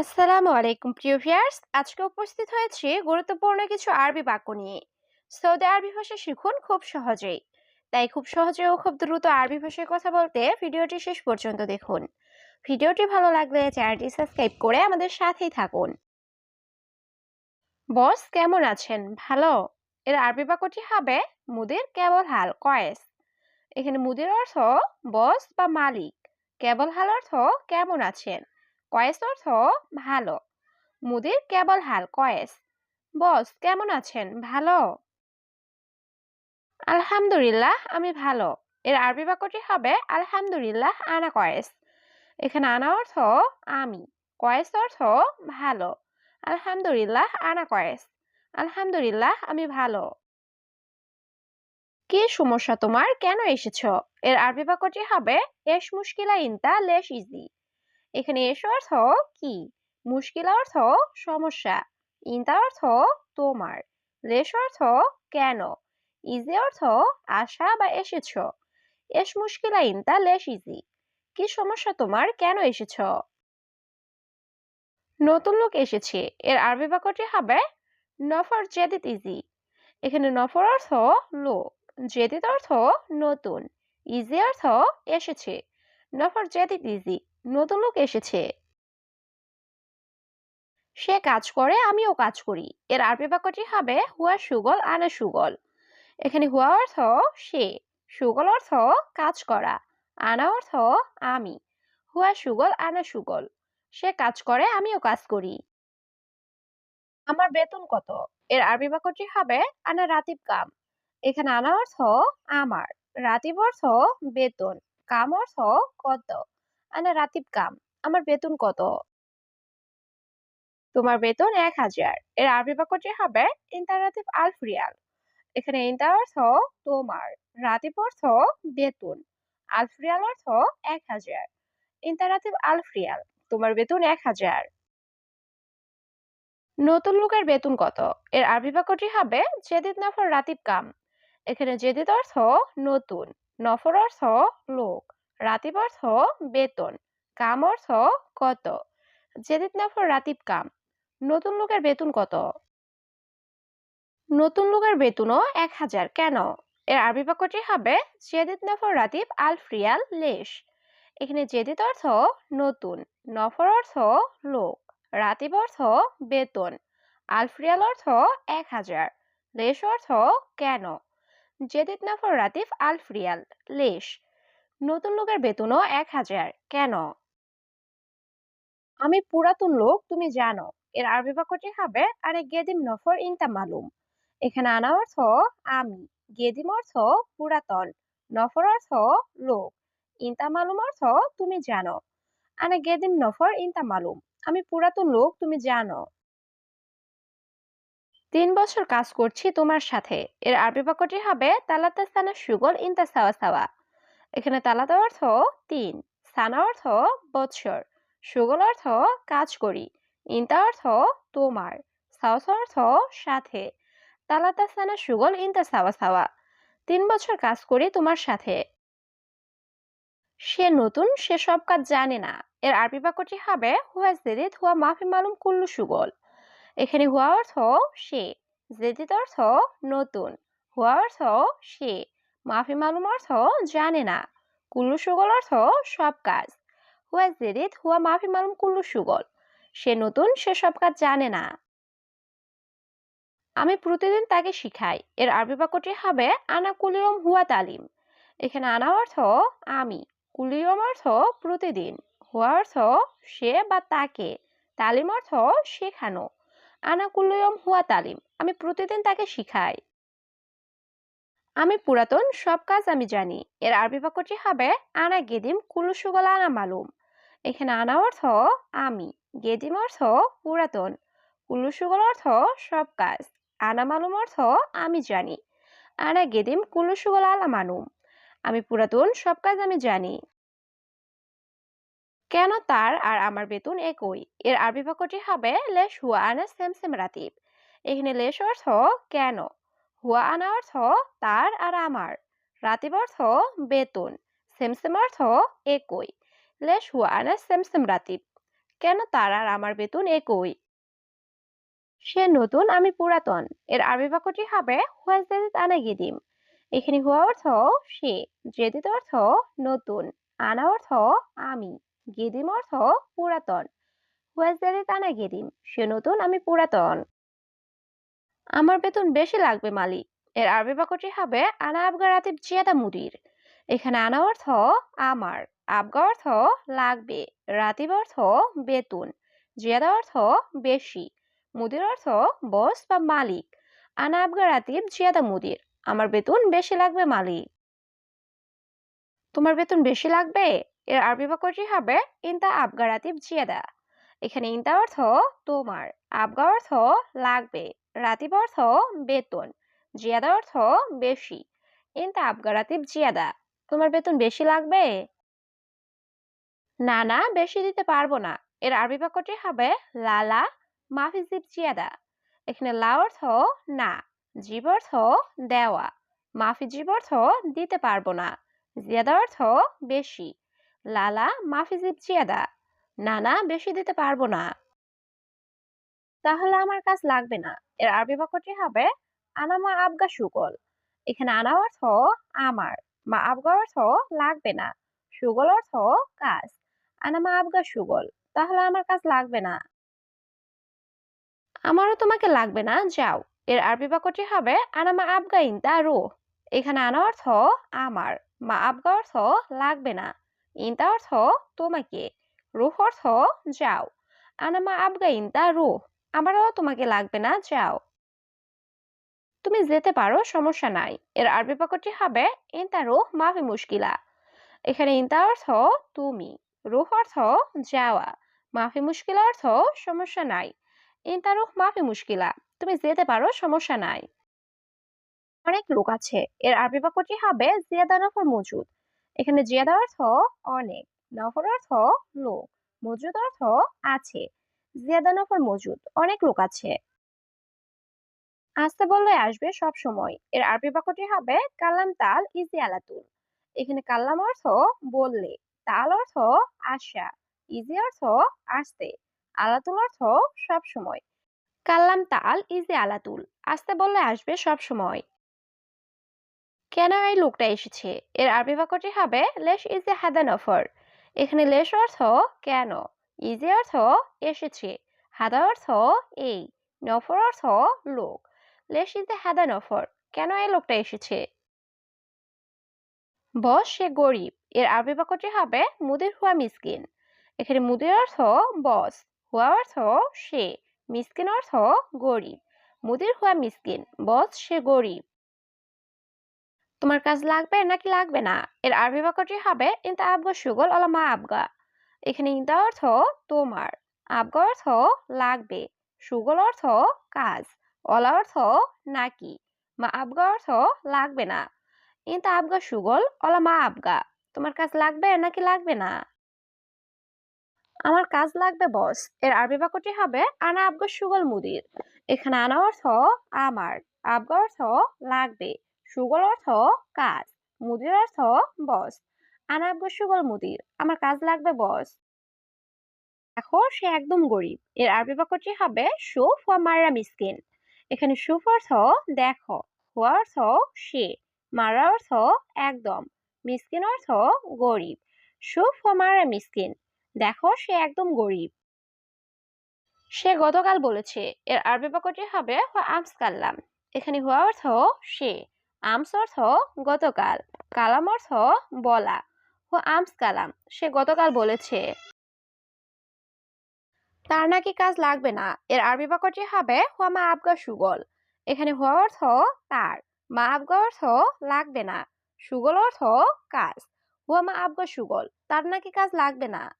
আসসালামু আলাইকুম, প্রিয় ভিউয়ার্স। আজকে উপস্থিত হয়েছি গুরুত্বপূর্ণ কিছু আরবি বাক্য নিয়ে। সৌদি আরবি ভাষা শিখুন খুব সহজেই। তাই খুব সহজে ও খুব দ্রুত আরবি ভাষায় কথা বলতে ভিডিওটি শেষ পর্যন্ত দেখুন। ভিডিওটি ভালো লাগলে চ্যানেলটি সাবস্ক্রাইব করে আমাদের সাথেই থাকুন। বস, কেমন আছেন? ভালো? এর আরবি বাক্যটি হবে মুদির কেবল হাল, কয়েস। এখানে মুদির অর্থ বস বা মালিক। কেবল হাল অর্থ কেমন আছেন? কয়েস অর্থ ভালো। মুদির কেবল হাল, কয়েস। বস, কেমন আছেন? ভালো? আলহামদুলিল্লাহ, আমি ভালো। এর আরবি বাক্যটি হবে আলহামদুলিল্লাহ, আনা কয়েস। এখানে আনা অর্থ আমি, কয়েস অর্থ ভালো। আলহামদুলিল্লাহ, আনা কয়েস। আলহামদুলিল্লাহ, আমি ভালো। কি সমস্যা তোমার? কেন এসেছ? এর আরবি বাক্যটি হবে এস মুশকিলা ইনতা, লেশ ইজি। এখানে এস অর্থ কি? মুশকিল অর্থ সমস্যা। ইনতা অর্থ তোমার। লেশ অর্থ কেন? ইজি অর্থ আশা বা এসেছ। এস মুশকিলা ইনতা লেশ ইজি। কি সমস্যা তোমার? কেন এসেছ? নতুন লোক এসেছে। এর আরবি বাক্যটি হবে নফর জেদিত ইজি। এখানে নফর অর্থ লোক। জেদিত অর্থ নতুন। ইজি অর্থ এসেছে। নফর জেদিত ইজি। নতুন লোক এসেছে। সে কাজ করে, আমিও কাজ করি। এর আরবি বাক্যটি হবে, হুয়া সুগল আনা সুগল। এখানে হুয়া অর্থ সে, সুগল অর্থ কাজ করা, আনা অর্থ আমি, হুয়া সুগল আনা সুগল। সে কাজ করে, আমিও কাজ করি। আমার বেতন কত? এর আরবি বাক্যটি হবে, আনা রাতিব কাম। এখানে আনা অর্থ আমার, রাতিব অর্থ বেতন, কাম অর্থ কত আনা রাতিব কাম আমার বেতন কত? তোমার বেতন এক হাজার। এর আরবি বাক্যটি হবে, ইন্টারাতিভ আলফ রিয়াল। এখানে ইন্টার অর্থ তোমার, রাতিব অর্থ বেতন। আলফ রিয়াল অর্থ এক হাজার। ইন্টারাতিভ আলফ রিয়াল, তোমার বেতন এক হাজার। নতুন লোকের বেতন কত? এর আরবি বাক্যটি হবে, জেদিদ নফর রাতিব কাম এখানে জেদিদ অর্থ নতুন, নফর অর্থ লোক। রাতিব অর্থ বেতন, কাম অর্থ কত? জেদিদ নাফর রাতিব কাম, নতুন লোকের বেতন কত? নতুন লোকের বেতনও এক হাজার, কেন? এর আরবি বাক্যটি হবে জেদিদ নফর রাতিব আলফ রিয়াল লেশ। এখানে জেদিদ অর্থ নতুন, নফর অর্থ লোক, রাতিব অর্থ বেতন, আলফরিয়াল অর্থ এক হাজার, লেশ অর্থ কেন? জেদিদ নফর রাতিফ আলফরিয়াল লেশ। নতুন লোকের বেতনও এক হাজার কেন? আমি পুরাতন লোক তুমি জানো। এর আরবি বাক্যটি হবে আরে গেদিম নফর ইনতা মালুম। এখানে আনা অর্থ আমি। গেদিম অর্থ পুরাতন। নফর অর্থ লোক। ইনতা মালুম অর্থ তুমি জানো। আনে গেদিম নফর ইনতা মালুম। আমি পুরাতন লোক তুমি জানো। তিন বছর কাজ করছি তোমার সাথে। এর আরবি বাক্যটি হবে তালাতা সানা সুগল ইনতা সাওয়া সাওয়া। এখানে তালাতা অর্থ তিন, সানা অর্থ বৎসর, সুগল অর্থ কাজ করি, ইনতা অর্থ তোমার, সাওসা অর্থ সাথে, তালাতা, সানা, সুগল, ইনতা, সাওয়া সাওয়া। তিন বছর কাজ করি তোমার সাথে। সে নতুন, সে সব কাজ জানে না। এর আরবি বাক্যটি হবে, হুয়া জেদিদ, হুয়া মাফি মালুম কুল্লু সুগল। এখানে হুয়া অর্থ সে, জেদিদ অর্থ নতুন, হুয়া অর্থ সে। মাফি মালুম অর্থ জানে না। কুল্লু সুগল অর্থ সব কাজ। হুয়া জেদিদ হুয়া মাফি মালুম কুল্লু সুগল। সে নতুন, সে সব কাজ জানে না। আমি প্রতিদিন তাকে শিখাই। এর আরবি বাক্যটি হবে, আনা কুলিয়ম হুয়া তালিম। এখানে আনা অর্থ আমি, কুলিয়ম অর্থ প্রতিদিন, হুয়া অর্থ সে বা তাকে, তালিম অর্থ শেখানো। আনা কুল্লয়ম হুয়া তালিম। আমি প্রতিদিন তাকে শিখাই। আমি পুরাতন, সব কাজ আমি জানি। এর আরবি বাক্যটি হবে, আনা গেদিম কুলুসুগলা আনা মালুম। এখানে আনা অর্থ, আমি। গেদিম অর্থ, পুরাতন। কুলুসুগল অর্থ, সব কাজ। আনা মালুম অর্থ, আমি জানি। আনা গেদিম কুলুসুগল আলা মালুম। আমি পুরাতন, সব কাজ আমি জানি। কেন তার আর আমার বেতন একই? এর আরবি বাক্যটি হবে, লেশ হুয়া আনা সেম সেম রাতিব। এখানে লেশ অর্থ, কেন? হুয়া আনা অর্থ তার আর আমার। রাতিব অর্থ বেতন সেম সেম অর্থ একই। লেশ হুয়া আনা সেম সেম রাতিব। কেন তার আর আমার বেতন একই? সে নতুন, আমি পুরাতন। এর আরবি বাক্যটি হবে হুয়াজ জেদিদ আনা গিদিম। এখানে হুয়া অর্থ সে, জেদিদ অর্থ নতুন, আনা অর্থ আমি, গিদিম অর্থ পুরাতন। হুয়াজ জেদিদ আনা গিদিম, সে নতুন, আমি পুরাতন। আমার বেতন বেশি লাগবে, মালিক। এর আরবি বাক্যটি হবে, আনা আবগা রাতিব জিয়াদা মুদির। এখানে আনা অর্থ, আমার। আবগা অর্থ, লাগবে। রাতিব অর্থ, বেতন। জিয়াদা অর্থ, বেশি। মুদির অর্থ, বস বা মালিক। আনা আবগা রাতিব জিয়াদা মুদির। আমার বেতন বেশি লাগবে, মালিক। তোমার বেতন বেশি লাগবে? এর আরবি বাক্যটি হবে, ইনতা আবগা রাতিব জিয়াদা। এখানে ইনতা অর্থ, তোমার। আবগা অর্থ, লাগবে। রাতিব অর্থ বেতন, জিয়াদা অর্থ বেশি। ইনতা আবগা রাতিব জিয়াদা, তোমার বেতন বেশি লাগবে? না না, বেশি দিতে পারব না। এর আরবি বাক্যটি হবে লালা মাফি জিব জিয়াদা। এখানে লা অর্থ না, জীব অর্থ দেওয়া। মাফি জীব অর্থ দিতে পারব না, জিয়াদা অর্থ বেশি। লালা মাফি জিব জিয়াদা, না না, বেশি দিতে পারব না। তাহলে আমার কাজ লাগবে না। এর আরবি বাক্যটি হবে আনামা আবগা সুগল। এখানে আনা অর্থ আমার। মা আবগা অর্থ লাগবে না। সুগল অর্থ কাজ। আনামা আবগা সুগল। তাহলে আমার কাজ লাগবে না। আমারও তোমাকে লাগবে না, যাও। এর আরবি বাক্যটি হবে আনামা আবগা ইনতা রো এখানে আনা অর্থ আমার। মা আবগা অর্থ লাগবে না। ইনতা অর্থ তোমাকে। রুহ অর্থ যাও। আনামা আবগা ইনতা রুহ। আমারও তোমাকে লাগবে না, যাও। তুমি যেতে পারো, সমস্যা নাই। এর আরবি বাক্যটি হবে, ইনতা রুহ মাফি মুশকিলা। এখানে ইনতা অর্থ তুমি। রুহ অর্থ যাওয়া। মাফি মুশকিলা অর্থ সমস্যা নাই। ইনতা রুহ মাফি মুশকিলা। তুমি যেতে পারো, সমস্যা নাই। অনেক লোক আছে। এর আরবি বাক্যটি হবে, জিয়াদা নফর মজুদ। এখানে জিয়াদা অর্থ অনেক। নফর অর্থ লোক। মজুদ অর্থ আছে। জিয়াদা নফর মজুদ, অনেক লোক আছে। আসতে বললে আসবে সব সময়। এর আরবি বাক্যটি হবে কালাম তাল ইজি আলাতুল। এখানে কাল্লাম অর্থ বললে, তাল অর্থ আশা ইজি অর্থ আসতে, আলাতুল অর্থ সব সময়। কাল্লাম তাল ইজি আলাতুল, আসতে বললে আসবে সব সময়। কেন এই লোকটা এসেছে? এর আরবি বাক্যটি হবে লেশ ইজি হাদান অফার এখানে লেশ অর্থ কেন? ইজি অর্থ এসেছে হাদা অর্থ এই, নফর অর্থ লোক। লেশ ইজ হাদা নফর, কেন এই লোকটা এসেছে? বস, সে গরিব, এর আরবি বাক্যটি হবে মুদির হুয়া মিসকিন। এখানে মুদির অর্থ বস, হুয়া অর্থ সে, মিসকিন অর্থ গরিব। মুদির হুয়া মিসকিন, বস, সে গরিব। তোমার কাজ লাগবে নাকি লাগবে না? এর আরবি বাক্যটি হবে ইনতা আবগা সুগল অলা মা আবগা। এখানে ইনতা অর্থ তোমার। আবগা অর্থ লাগবে, সুগল অর্থ কাজ, অলা অর্থ নাকি, মা আবগা অর্থ লাগবে না। ইনতা আবগা সুগল, অলা মা আবগা, তোমার কাজ লাগবে নাকি লাগবে না? আমার কাজ লাগবে বস, এর আরবি বাক্যটি হবে আনা আবগা সুগল মুদির, এখানে আনা অর্থ আমার, আবগা অর্থ লাগবে, সুগল অর্থ কাজ, মুদির অর্থ বস আনা আবগা সুগল মুদির। আমার কাজ লাগবে, বস। দেখো সে একদম গরিব। এর আরবি বাক্যটি হবে সুফ ওয়া মাররা মিসকিন। এখানে সুফ অর্থ, দেখো। হুয়া অর্থ, সে। মারা অর্থ, একদম। মিসকিন অর্থ, গরিব। সুফ ওয়া মাররা মিসকিন। দেখো, সে একদম গরিব। সে গতকাল বলেছে, এর আরবি বাক্যটি হবে আমস কাল্লাম। এখানে হুয়া অর্থ, সে। আমস অর্থ, গতকাল। কালাম অর্থ, বলা। আমস কালাম, সে গতকাল বলেছে। তার নাকি কাজ লাগবে না। এর আরবি বাক্যটি হবে, হুয়া মা আবগা সুগল। এখানে হুয়া অর্থ তার, মা আবগা অর্থ লাগবে না। সুগল অর্থ কাজ। হুয়া মা আবগা সুগল। তার নাকি কাজ লাগবে না।